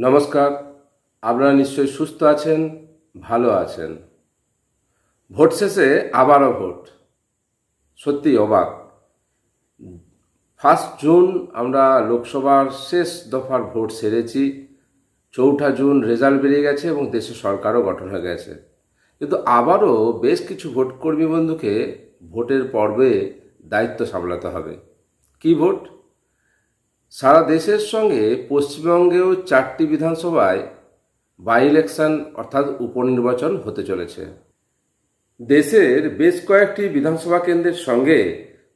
নমস্কার। আপনারা নিশ্চয়ই সুস্থ আছেন, ভালো আছেন। ভোট শেষে আবারও ভোট। সত্যি অবাক। ফার্স্ট জুন আমরা লোকসভার শেষ দফার ভোট সেরেছি। চৌঠা জুন রেজাল্ট বেরিয়ে গেছে এবং দেশে সরকারও গঠন হয়ে গেছে। কিন্তু আবারও বেশ কিছু ভোটকর্মী বন্ধুকে ভোটের পর্বে দায়িত্ব সামলাতে হবে। কি ভোট? সারা দেশের সঙ্গে পশ্চিমবঙ্গেও চারটি বিধানসভায় বাই ইলেকশন অর্থাৎ উপনির্বাচন হতে চলেছে। দেশের বেশ কয়েকটি বিধানসভা কেন্দ্রের সঙ্গে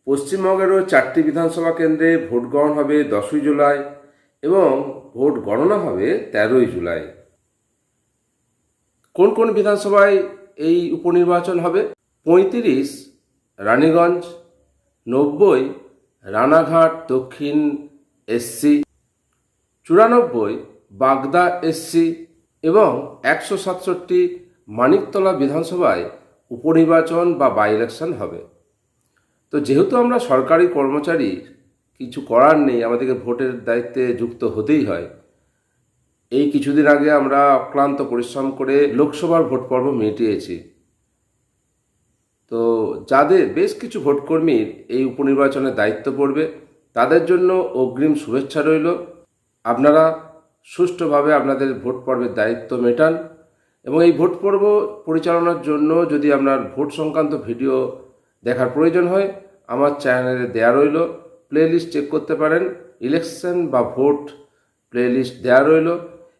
পশ্চিমবঙ্গেরও চারটি বিধানসভা কেন্দ্রে ভোট গ্রহণ হবে দশই জুলাই এবং ভোট গণনা হবে তেরোই জুলাই। কোন কোন বিধানসভায় এই উপনির্বাচন হবে? পঁয়ত্রিশ রানীগঞ্জ, নব্বই রানাঘাট দক্ষিণ এসসি, চুরানব্বই, বাগদা এসসি এবং একশো সাতষট্টি মানিকতলা বিধানসভায় উপনির্বাচন বা বাই ইলেকশন হবে। তো যেহেতু আমরা সরকারি কর্মচারী, কিছু করার নেই, আমাদেরকে ভোটের দায়িত্বে যুক্ত হতেই হয়। এই কিছুদিন আগে আমরা অক্লান্ত পরিশ্রম করে লোকসভার ভোট পর্ব মিটিয়েছি। তো যাদের বেশ কিছু ভোটকর্মীর এই উপনির্বাচনের দায়িত্ব পড়বে তাদের জন্য অগ্রিম শুভেচ্ছা রইল। আপনারা সুষ্ঠুভাবে আপনাদের ভোট পর্বের দায়িত্ব মেটান এবং এই ভোট পর্ব পরিচালনার জন্য যদি আপনার ভোট সংক্রান্ত ভিডিও দেখার প্রয়োজন হয়, আমার চ্যানেলে দেয়া রইল। প্লেলিস্ট চেক করতে পারেন, ইলেকশন বা ভোট প্লেলিস্ট দেয়া রইল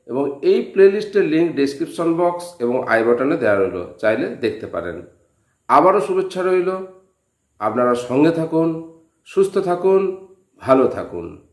এবং এই প্লেলিস্টের লিঙ্ক ডেসক্রিপশন বক্স এবং আই বাটনে দেওয়া রইল, চাইলে দেখতে পারেন। আবারও শুভেচ্ছা রইল। আপনারা সঙ্গে থাকুন, সুস্থ থাকুন ভালো থাকুন।